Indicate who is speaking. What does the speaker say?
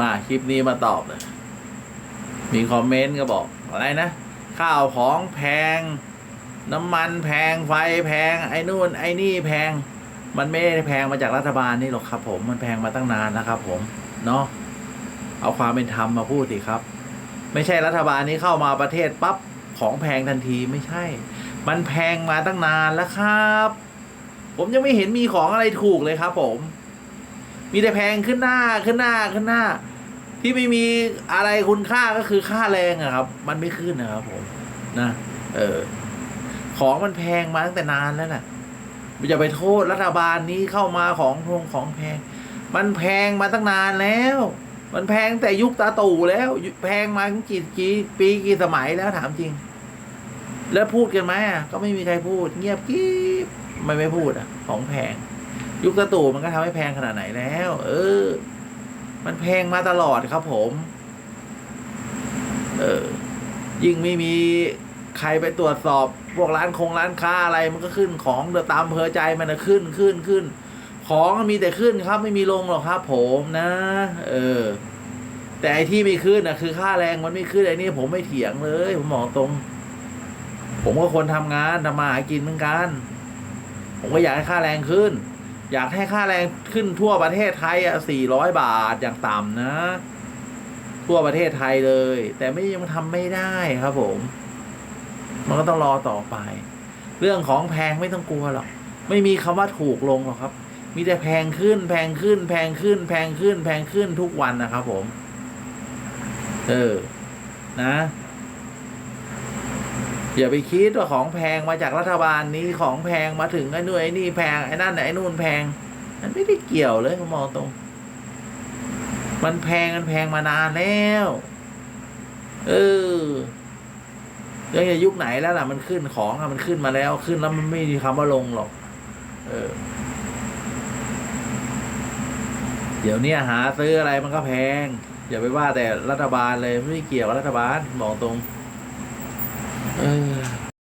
Speaker 1: มาคลิปนี้มาตอบเลยมีคอมเมนต์ก็บอกอะไรนะ ข้าวของแพง น้ำมันแพงไฟแพง ไอ้นู่น ไอ้นี่แพง มันไม่ได้แพงมาจากรัฐบาลนี่หรอกครับ ผมมันแพงมาตั้งนานแล้วครับ ผมเนาะเอาความเป็นธรรมมาพูดสิครับ ไม่ใช่รัฐบาลนี้เข้ามาประเทศปั๊บของแพงทันทีไม่ใช่ มันแพงมาตั้งนานแล้วครับ ผมยังไม่เห็นมีของอะไรถูกเลยครับ ผม มีแต่แพงขึ้นหน้าขึ้นหน้าขึ้นหน้า ที่ไม่มีอะไรคุณค่าก็คือค่าแรงอะครับ มันไม่ขึ้นนะครับผมนะเออของมันแพงมาตั้งแต่นานแล้วน่ะอย่าไปโทษรัฐบาลนี้เข้ามาของทงของแพง มันแพงมาตั้งนานแล้ว มันแพงแต่ยุคตาตู่แล้ว แพงมากี่กี่ปีกี่สมัยแล้วถามจริง แล้วพูดกันไหมอะก็ไม่มีใครพูด เงียบกิ๊บไม่ไม่พูดอะ ของแพง ยุคตาตู่มันก็ทำให้แพงขนาดไหนแล้ว เออ มันแพงมาตลอดครับผม เออ ยิ่งไม่มีใครไปตรวจสอบพวกร้านคงร้านค้าอะไรมันก็ขึ้นของเดือตามเพอใจมันนะขึ้นขึ้นขึ้น ของมีแต่ขึ้นครับ ไม่มีลงหรอกครับ ผมนะ เออ แต่ไอที่ไม่ขึ้นนะคือค่าแรงมันไม่ขึ้นไอ้นี่ผมไม่เถียงเลย ผมบอกตรง ผมก็คนทำงานทำมาหากินเหมือนกัน ผมก็อยากให้ค่าแรงขึ้น อยากให้ค่าแรงขึ้นทั่วประเทศไทยอะสี่ร้อยบาทอย่างต่ำนะ ทั่วประเทศไทยเลย แต่ไม่ยังทำไม่ได้ครับ ผม มันก็ต้องรอต่อไป เรื่องของแพงไม่ต้องกลัวหรอกไม่มีคำว่าถูกลงหรอกครับ มีแต่แพงขึ้น แพงขึ้น แพงขึ้น แพงขึ้น แพงขึ้นทุกวันนะครับ ผม เออ นะ อย่าไปคิดว่าของแพงมาจากรัฐบาลนี้ของแพงมาถึงไอ้นู่นไอ้นี่แพงไอ้นั่นไอ้นู่นแพง มันไม่ได้เกี่ยวเลยผมมองตรง มันแพงมันแพงมานานแล้วเออยังจะยุคไหนแล้วล่ะมันขึ้นของอะมันขึ้นมาแล้วขึ้นแล้วมันไม่มีคำว่าลงหรอก เออ เดี๋ยวนี้หาซื้ออะไรมันก็แพง อย่าไปว่าแต่รัฐบาลเลยไม่เกี่ยวกับรัฐบาลบอกตรง เออ